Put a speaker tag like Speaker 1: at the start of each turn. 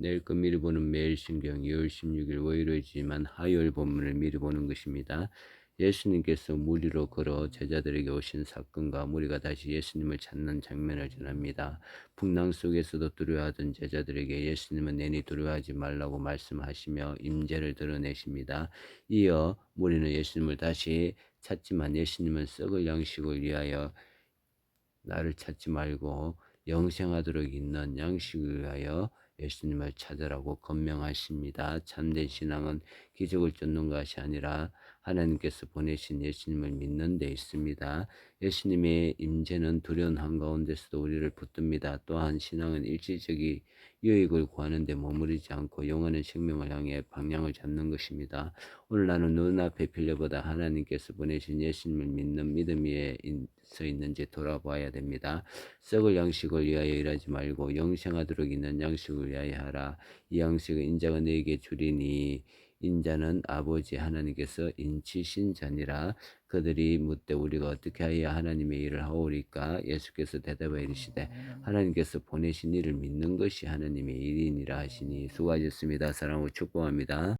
Speaker 1: 내일 거 미리 보는 매일 신경 2월 16일 월요일이지만 화요일 본문을 미리 보는 것입니다. 예수님께서 무리로 걸어 제자들에게 오신 사건과 무리가 다시 예수님을 찾는 장면을 전합니다. 풍랑 속에서도 두려워하던 제자들에게 예수님은 내니 두려워하지 말라고 말씀하시며 임재를 드러내십니다. 이어 무리는 예수님을 다시 찾지만 예수님은 썩을 양식을 위하여 나를 찾지 말고 영생하도록 있는 양식을 위하여 예수님을 찾으라고 건명하십니다. 참된 신앙은 기적을 쫓는 것이 아니라 하나님께서 보내신 예수님을 믿는 데 있습니다. 예수님의 임재는 두려운 한가운데서도 우리를 붙듭니다. 또한 신앙은 일시적인 유익을 구하는 데 머무르지 않고 영원한 생명을 향해 방향을 잡는 것입니다. 오늘 나는 눈앞의 필요보다 하나님께서 보내신 예수님을 믿는 믿음 위에 서 있는지 돌아봐야 됩니다. 썩을 양식을 위하여 일하지 말고 영생하도록 있는 양식을 위하여 하라. 이 양식은 인자가 너에게 주리니 인자는 아버지 하나님께서 인치신 자니라. 그들이 묻되 우리가 어떻게 하여 하나님의 일을 하오리까? 예수께서 대답하여 이르시되 하나님께서 보내신 일을 믿는 것이 하나님의 일이니라 하시니 수고하셨습니다. 사랑하고 축복합니다